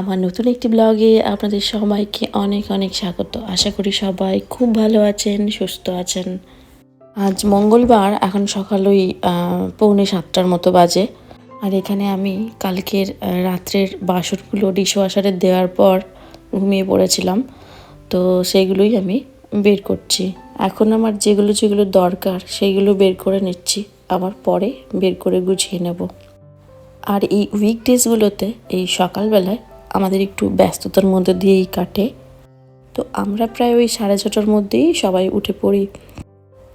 আমার নতুন একটি ব্লগে আপনাদের সবাইকে অনেক অনেক স্বাগত। আশা করি সবাই খুব ভালো আছেন, সুস্থ আছেন। আজ মঙ্গলবার, এখন সকাল ওই পৌনে সাতটার মতো বাজে। আর এখানে আমি কালকের রাত্রের বাসনগুলো ডিশওয়াশারে দেওয়ার পর ঘুমিয়ে পড়েছিলাম। তো সেইগুলোই আমি বের করছি। এখন আমার যেগুলো যেগুলো দরকার সেইগুলো বের করে নিচ্ছি। আবার পরে বের করে গুছিয়ে নেব। আর এই উইকডেজগুলোতে এই সকালবেলায় আমাদের একটু ব্যস্ততার মধ্যে দিয়েই কাটে। তো আমরা প্রায় ওই সাড়ে ছটার মধ্যেই সবাই উঠে পড়ি।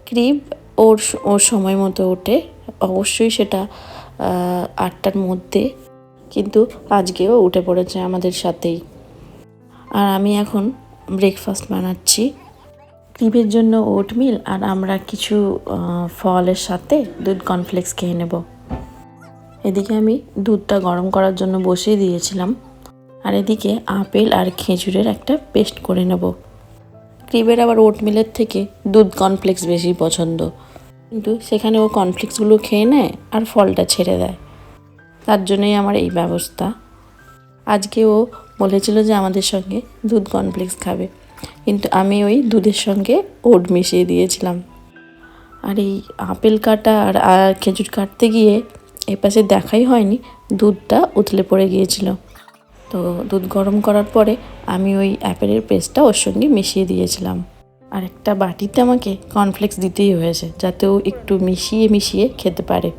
ক্রিপ ওর ওর সময় মতো ওঠে। অবশ্যই সেটা আটটার মধ্যে। কিন্তু আজকেও উঠে পড়েছে আমাদের সাথেই। আর আমি এখন ব্রেকফাস্ট বানাচ্ছি। ক্রিপের জন্য ওটমিল আর আমরা কিছু ফলের সাথে দুধ কর্নফ্লেক্স খেয়ে নেব। এদিকে আমি দুধটা গরম করার জন্য বসিয়ে দিয়েছিলাম। আর এদিকে আপেল আর খেজুরের একটা পেস্ট করে নেব। ক্রিবের আবার ওটমিলের থেকে দুধ কর্নফ্লেক্স বেশি পছন্দ। কিন্তু সেখানে ও কর্নফ্লেক্সগুলো খেয়ে নেয় আর ফলটা ছেড়ে দেয়। তার জন্যই আমার এই ব্যবস্থা। আজকে ও বলেছিল যে আমাদের সঙ্গে দুধ কর্নফ্লেক্স খাবে। কিন্তু আমি ওই দুধের সঙ্গে ওট মিশিয়ে দিয়েছিলাম। আর এই আপেল কাটা আর আর খেজুর কাটতে গিয়ে এপাশে দেখাই হয়নি, দুধটা উতলে পড়ে গিয়েছিল। তো দুধ গরম করার পরে আমি ওই অ্যাপেলের পেস্টটা ওর সঙ্গে মিশিয়ে দিয়েছিলাম। আর একটা বাটিতে আমাকে কর্নফ্লেক্স দিতেই হয়েছে, যাতে ও একটু মিশিয়ে মিশিয়ে খেতে পারে।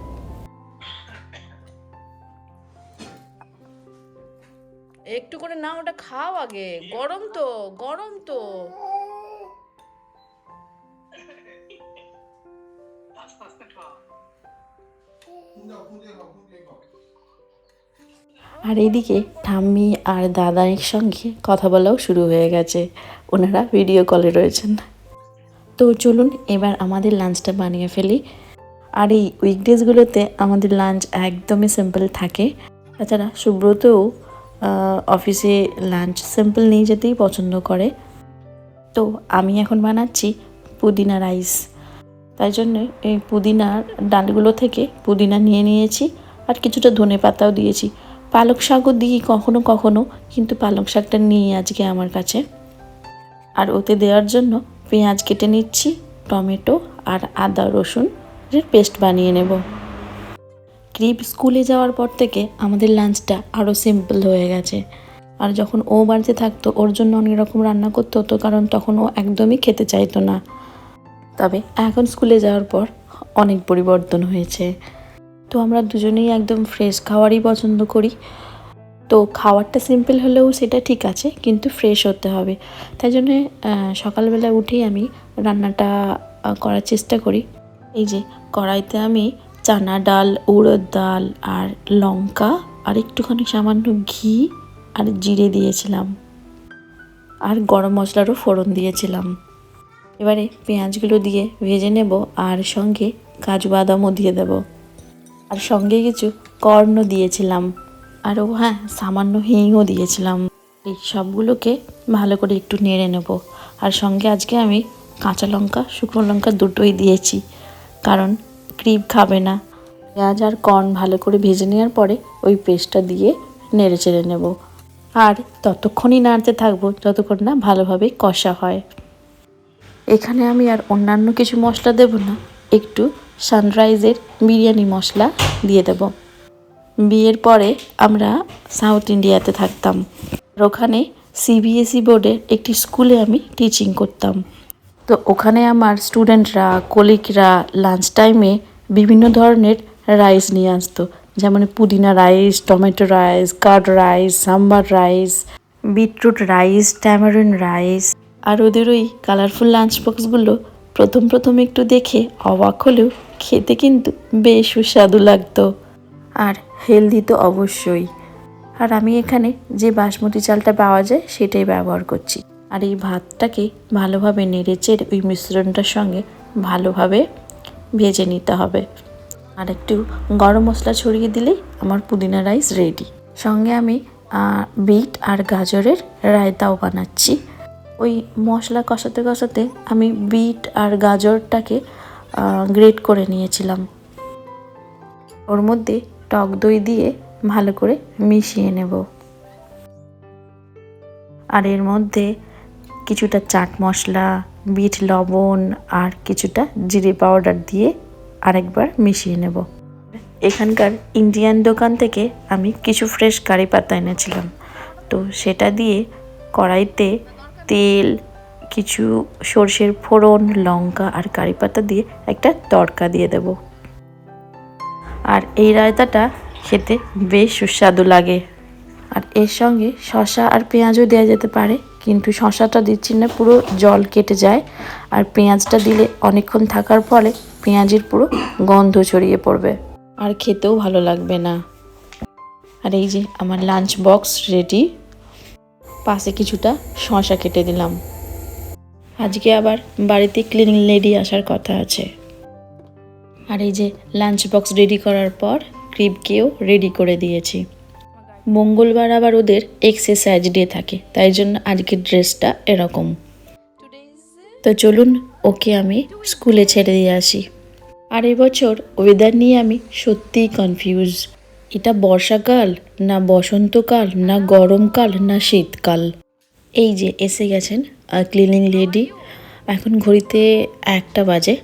একটু করে না, ওটা খাও আগে। গরম তো গরম তো। আর এইদিকে ঠাম্মি আর দাদার সঙ্গে কথা বলাও শুরু হয়ে গেছে। ওনারা ভিডিও কলে রয়েছেন। তো চলুন এবার আমাদের লাঞ্চটা বানিয়ে ফেলি। আর এই উইকডেজগুলোতে আমাদের লাঞ্চ একদমই সিম্পল থাকে। তাছাড়া সুব্রতও অফিসে লাঞ্চ সিম্পল নিয়ে যেতেই পছন্দ করে। তো আমি এখন বানাচ্ছি পুদিনা রাইস তাই জন্য এই পুদিনার ডালগুলো থেকে পুদিনা নিয়ে নিয়েছি। আর কিছুটা ধনে পাতাও দিয়েছি। পালক শাকও দিই কখনো কখনো, কিন্তু পালক শাকটা নিয়ে আজকে আমার কাছে। আর ওতে দেওয়ার জন্য পেঁয়াজ কেটে নিচ্ছি, টমেটো আর আদা, রসুন এর পেস্ট বানিয়ে নেব। ক্রিপ স্কুলে যাওয়ার পর থেকে আমাদের লাঞ্চটা আরও সিম্পল হয়ে গেছে। আর যখন ও বাড়িতে থাকতো, ওর জন্য অনেক রকম রান্না করতে হতো, কারণ তখন ও একদমই খেতে চাইতো না। তবে এখন স্কুলে যাওয়ার পর অনেক পরিবর্তন হয়েছে। তো আমরা দুজনেই একদম ফ্রেশ খাবারই পছন্দ করি। তো খাবারটা সিম্পল হলেও সেটা ঠিক আছে, কিন্তু ফ্রেশ হতে হবে। তাই জন্য সকালবেলা উঠেই আমি রান্নাটা করার চেষ্টা করি। এই যে, কড়াইতে আমি চানা ডাল, উড়দ ডাল আর লঙ্কা আর একটুখানি সামান্য ঘি আর জিরে দিয়েছিলাম। আর গরম মশলারও ফোড়ন দিয়েছিলাম। এবারে পেঁয়াজগুলো দিয়ে ভেজে নেব আর সঙ্গে কাজু বাদামও দিয়ে দেব। আর সঙ্গে কিছু কর্ন দিয়েছিলাম। আর ও হ্যাঁ সামান্য হিংও দিয়েছিলাম। এই সবগুলোকে ভালো করে একটু নেড়ে নেব। আর সঙ্গে আজকে আমি কাঁচা লঙ্কা, শুকনো লঙ্কা দুটোই দিয়েছি। কারণ ক্রিপ খাবে না। পেঁয়াজ আর কর্ন ভালো করে ভেজে নেওয়ার পরে ওই পেস্টটা দিয়ে নেড়ে চেড়ে নেব। আর ততক্ষণই নাড়তে থাকব যতক্ষণ না ভালোভাবে কষা হয়। এখানে আমি আর অন্যান্য কিছু মশলা দেব না। একটু সানরাইজের বিরিয়ানি মশলা দিয়ে দেব। বিয়ের পরে আমরা সাউথ ইন্ডিয়াতে থাকতাম। ওখানে সিবিএসই বোর্ডের একটি স্কুলে আমি টিচিং করতাম। তো ওখানে আমার স্টুডেন্টরা কলিগরা লাঞ্চ টাইমে বিভিন্ন ধরনের রাইস নিয়ে আসতো। যেমন pudina rice tomato rice curd rice sambar rice beetroot rice tamarind rice আর ওদের ওই কালারফুল লাঞ্চ বক্সগুলো প্রথম প্রথম একটু দেখে অবাক হলেও খেতে কিন্তু বেশ সুস্বাদু লাগতো। আর হেলদি তো অবশ্যই। আর আমি এখানে যে বাসমতি চালটা পাওয়া যায় সেটাই ব্যবহার করছি। আর এই ভাতটাকে ভালোভাবে নেড়ে চেড়ে ওই মিশ্রণটার সঙ্গে ভালোভাবে ভেজে নিতে হবে। আর একটু গরম মশলা ছড়িয়ে দিলেই আমার পুদিনা রাইস রেডি। সঙ্গে আমি বিট আর গাজরের রায়তাও বানাচ্ছি। ওই মশলা কষাতে কষাতে আমি বিট আর গাজরটাকে গ্রেট করে নিয়েছিলাম। ওর মধ্যে টক দই দিয়ে ভালো করে মিশিয়ে নেব। আর এর মধ্যে কিছুটা চাট মশলা, বিট লবণ আর কিছুটা জিরে পাউডার দিয়ে আরেকবার মিশিয়ে নেব। এখানকার ইন্ডিয়ান দোকান থেকে আমি কিছু ফ্রেশ কারি পাতা এনেছিলাম। তো সেটা দিয়ে কড়াইতে তেল, কিছু সর্ষের ফোড়ন, লঙ্কা আর কারি পাতা দিয়ে একটা তড়কা দিয়ে দেব। আর এই রায়তাটা খেতে বেশ সুস্বাদু লাগে। আর এর সঙ্গে শশা আর পেঁয়াজও দেওয়া যেতে পারে, কিন্তু শশাটা দিচ্ছি না, পুরো জল কেটে যায়। আর পেঁয়াজটা দিলে অনেকক্ষণ থাকার ফলে পেঁয়াজের পুরো গন্ধ ছড়িয়ে পড়বে। আর খেতেও ভালো লাগবে না। আর এই যে আমার লাঞ্চ বক্স রেডি পাশে কিছুটা শশা কেটে দিলাম। আজকে আবার বাড়িতে ক্লিনিং লেডি আসার কথা আছে। আর এই যে লাঞ্চ বক্স রেডি করার পর ক্রিপকেও রেডি করে দিয়েছি। মঙ্গলবার আবার ওদের এক্সারসাইজ ডে থাকে, তাই জন্য আজকের ড্রেসটা এরকম। তো চলুন, ওকে আমি স্কুলে ছেড়ে দিয়ে আসি। আর এবছর ওয়েদার নিয়ে আমি সত্যিই কনফিউজ এটা বর্ষাকাল, না বসন্তকাল, না গরমকাল, না শীতকাল। এই যে এসে গেছেন ক্লিনিং লেডি এখন ঘড়িতে একটা বাজে।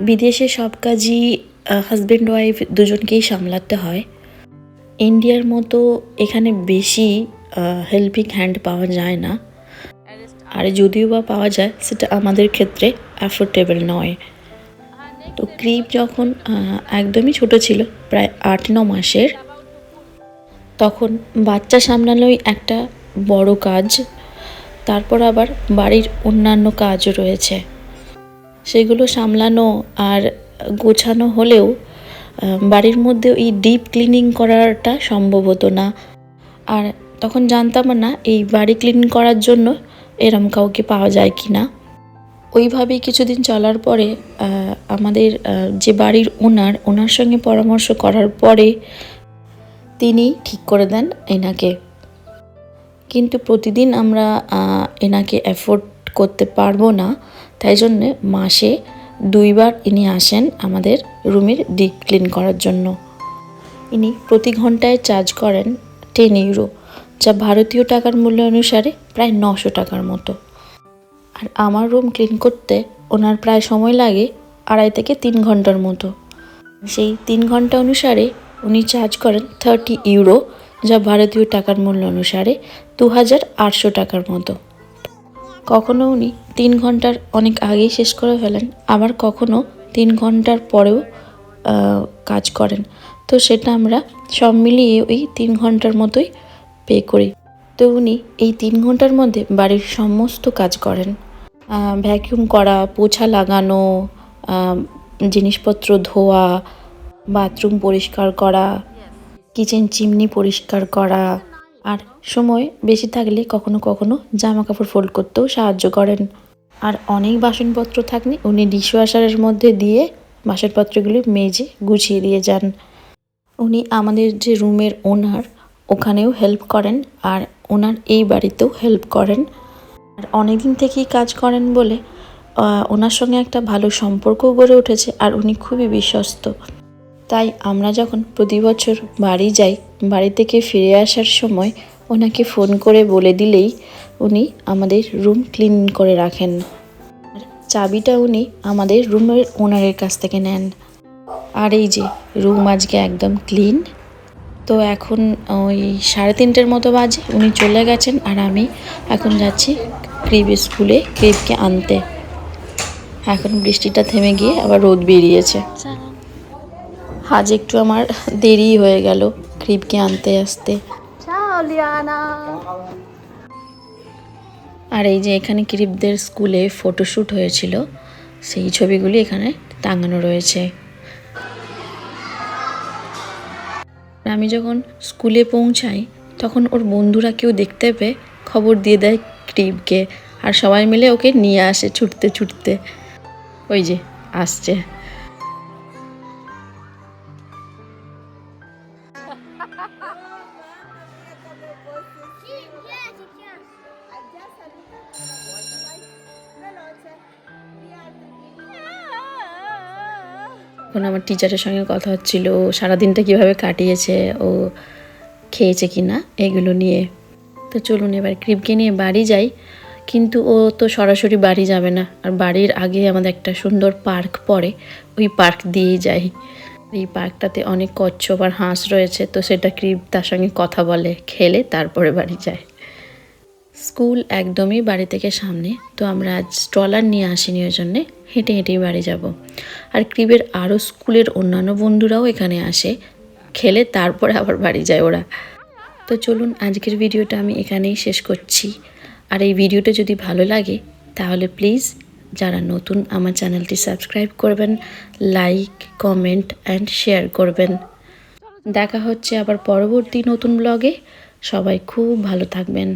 বিদেশে সব কাজই হাজব্যান্ড ওয়াইফ দুজনকেই সামলাতে হয়। ইন্ডিয়ার মতো এখানে বেশি হেল্পিং হ্যান্ড পাওয়া যায় না। আর যদিও বা পাওয়া যায়, সেটা আমাদের ক্ষেত্রে অ্যাফোর্ডেবল নয়। তো ক্রিপ যখন একদমই ছোট ছিল, প্রায় আট ন মাসের, তখন বাচ্চা সামলানোই একটা বড় কাজ। তারপর আবার বাড়ির অন্যান্য কাজও রয়েছে। সেগুলো সামলানো আর গোছানো হলেও বাড়ির মধ্যে এই ডিপ ক্লিনিং করাটা সম্ভব হতো না। আর তখন জানতাম না, এই বাড়ি ক্লিন করার জন্য এরম কাউকে পাওয়া যায় কি না ওইভাবেই কিছুদিন চলার পরে আমাদের যে বাড়ির ওনার ওনার সঙ্গে পরামর্শ করার পরে তিনি ঠিক করে দেন এনাকে। কিন্তু প্রতিদিন আমরা এনাকে অ্যাফোর্ড করতে পারব না, তাই জন্য মাসে দুইবার ইনি আসেন আমাদের রুমের ডিপ ক্লিন করার জন্য। ইনি প্রতি ঘন্টায় চার্জ করেন টেন ইউরো, যা ভারতীয় টাকার মূল্য অনুসারে প্রায় নশো টাকার মতো। আর আমার রুম ক্লিন করতে ওনার প্রায় সময় লাগে আড়াই থেকে তিন ঘণ্টার মতো। সেই তিন ঘণ্টা অনুসারে উনি চার্জ করেন থার্টি ইউরো যা ভারতীয় টাকার মূল্য অনুসারে দু হাজার আটশো টাকার মতো। কখনো উনি তিন ঘণ্টার অনেক আগেই শেষ করে ফেলেন, আবার কখনো তিন ঘণ্টার পরেও কাজ করেন। তো সেটা আমরা সব মিলিয়ে ওই তিন ঘণ্টার মতোই পে করি। তো উনি এই তিন ঘণ্টার মধ্যে বাড়ির সমস্ত কাজ করেন। ভ্যাকিউম করা, পোছা লাগানো জিনিসপত্র ধোয়া বাথরুম পরিষ্কার করা কিচেন চিমনি পরিষ্কার করা, আর সময় বেশি থাকলে কখনো কখনো জামা কাপড় ফোল্ড করতেও সাহায্য করেন। আর অনেক বাসনপত্র থাকলে উনি ডিশওয়াশারের মধ্যে দিয়ে বাসনপত্রগুলি মেজে গুছিয়ে দিয়ে যান। উনি আমাদের যে রুমের ওনার ওখানেও হেল্প করেন আর ওনার এই বাড়িতেও হেল্প করেন। আর অনেক দিন থেকেই কাজ করেন বলে ওনার সঙ্গে একটা ভালো সম্পর্কও গড়ে উঠেছে আর উনি খুবই বিশ্বস্ত। তাই আমরা যখন প্রতি বছর বাড়ি যাই, বাড়ি থেকে ফিরে আসার সময় ওনাকে ফোন করে বলে দিলেই উনি আমাদের রুম ক্লিন করে রাখেন। আর চাবিটা উনি আমাদের রুমের ওনারের কাছ থেকে নেন। আর এই যে, রুম আজকে একদম ক্লিন। তো এখন ওই সাড়ে তিনটের মতো বাজে, উনি চলে গেছেন আর আমি এখন যাচ্ছি ক্রিব স্কুলে ক্রিবকে আনতে। এখন বৃষ্টিটা থেমে গিয়ে আবার রোদ বেরিয়েছে। আজ একটু আমার দেরি হয়ে গেল ক্রিবকে আনতে আসতে। আর এই যে এখানে ক্রিপদের স্কুলে ফটোশ্যুট হয়েছিল, সেই ছবিগুলি এখানে টাঙানো রয়েছে। আমি যখন স্কুলে পৌঁছাই, তখন ওর বন্ধুরা কেউ দেখতে পেয়ে খবর দিয়ে দেয় ক্রিপকে আর সবাই মিলে ওকে নিয়ে আসে ছুটতে ছুটতে। ওই যে, আসছে। তখন আমার টিচারের সঙ্গে কথা হচ্ছিল সারাদিনটা কীভাবে কাটিয়েছে, ও খেয়েছে কি না এগুলো নিয়ে। তো চলুন এবার ক্রিপকে নিয়ে বাড়ি যাই। কিন্তু ও তো সরাসরি বাড়ি যাবে না। আর বাড়ির আগে আমাদের একটা সুন্দর পার্ক পড়ে, ওই পার্ক দিয়েই যাই। এই পার্কটাতে অনেক কচ্ছপ আর হাঁস রয়েছে, তো সেটা ক্রিপ তার সঙ্গে কথা বলে, খেলে তারপরে বাড়ি যায়। স্কুল একদমই বাড়ি থেকে সামনে, তো আমরা আজ স্ট্রলার নিয়ে আসিনি ওই জন্যে, হেঁটে হেঁটেই বাড়ি যাব। আর ক্রিবের আরও স্কুলের অন্যান্য বন্ধুরাও এখানে আসে, খেলে তারপরে আবার বাড়ি যায় ওরা। তো চলুন আজকের ভিডিওটা আমি এখানেই শেষ করছি। আর এই ভিডিওটা যদি ভালো লাগে, তাহলে প্লিজ যারা নতুন আমার চ্যানেলটি সাবস্ক্রাইব করবেন লাইক কমেন্ট অ্যান্ড শেয়ার করবেন। দেখা হচ্ছে আবার পরবর্তী নতুন ব্লগে সবাই খুব ভালো থাকবেন।